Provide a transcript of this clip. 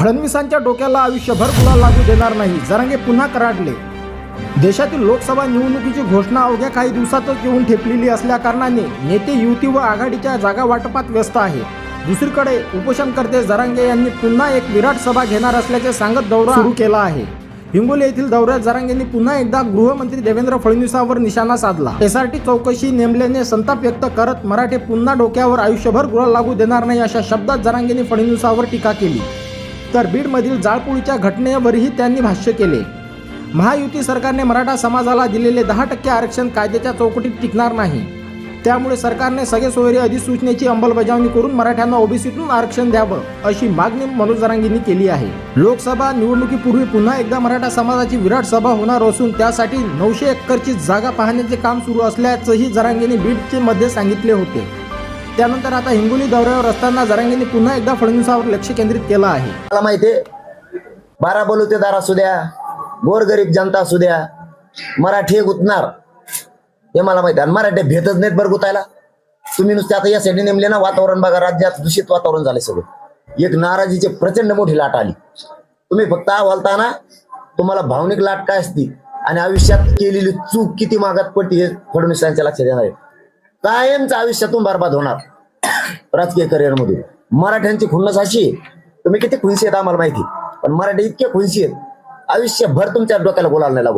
फडणवीसांच्या डोक्याला आयुष्यभर गुलाल लागू देणार नाही. जरांगे पुन्हा कराडले. देशातील लोकसभा निवडणुकीची घोषणा अवघ्या काही दिवसातच येऊन ठेपलेली असल्या कारणाने नेते युती व आघाडीच्या जागा वाटपात व्यस्त आहे. दुसरीकडे उपोषणकर्ते जरांगे यांनी पुन्हा एक विराट सभा घेणार असल्याचे सांगत दौरा सुरू केला आहे. हिंगोली येथील दौऱ्यात जरांगेंनी पुन्हा एकदा गृहमंत्री देवेंद्र फडणवीसांवर निशाणा साधला. एसआरटी चौकशी नेमल्याने संताप व्यक्त करत मराठे पुन्हा डोक्यावर आयुष्यभर गुलाल लागू देणार नाही अशा शब्दात जरांगेंनी फडणवीसांवर टीका केली. तर बीडमधील जाळपोळीच्या घटनेवरही त्यांनी भाष्य केले. महायुती सरकारने मराठा समाजाला दिलेले दहा टक्के आरक्षण कायद्याच्या चौकटीत टिकणार नाही. त्यामुळे सरकारने सगळे सोयरी अधिसूचनेची अंमलबजावणी करून मराठ्यांना ओबीसीतून आरक्षण द्यावं अशी मागणी मनोज जरांगींनी केली आहे. लोकसभा निवडणुकीपूर्वी पुन्हा एकदा मराठा समाजाची विराट सभा होणार असून त्यासाठी नऊशे एकरची जागा पाहण्याचे काम सुरू असल्याचंही जरांगींनी बीडचे मध्ये सांगितले होते. त्यानंतर आता हिंगोली दौऱ्यावर असताना जरांगींनी पुन्हा एकदा फडणवीसावर लक्ष केंद्रित केलं आहे. मला माहितीये बारा बलुतेदार असू द्या गोरगरीब जनता असू द्या मराठी गुतणार हे मला माहिती आहे. आणि मराठी भेटच नाहीत बरं गुतायला. तुम्ही नुसते आता यासाठी नेमले ना वातावरण बघा राज्यात दूषित वातावरण झाले सगळं. एक नाराजीची प्रचंड मोठी लाट आली. तुम्ही फक्त बोलता तुम्हाला भावनिक लाट काय असती? आणि आयुष्यात केलेली चूक किती मागात पडती हे फडणवीसांच्या लक्षात येणार आहे. कायमच आयुष्यातून बरबाद होणार. राजकीय करिअर मधून मराठ्यांची खुन्नस अशी आहे, तुम्ही किती खुनशी आहेत आम्हाला माहिती. पण मराठी इतके खुनशी आहेत. आयुष्यभर तुमच्या डोक्याला बोलायला नाही लागू.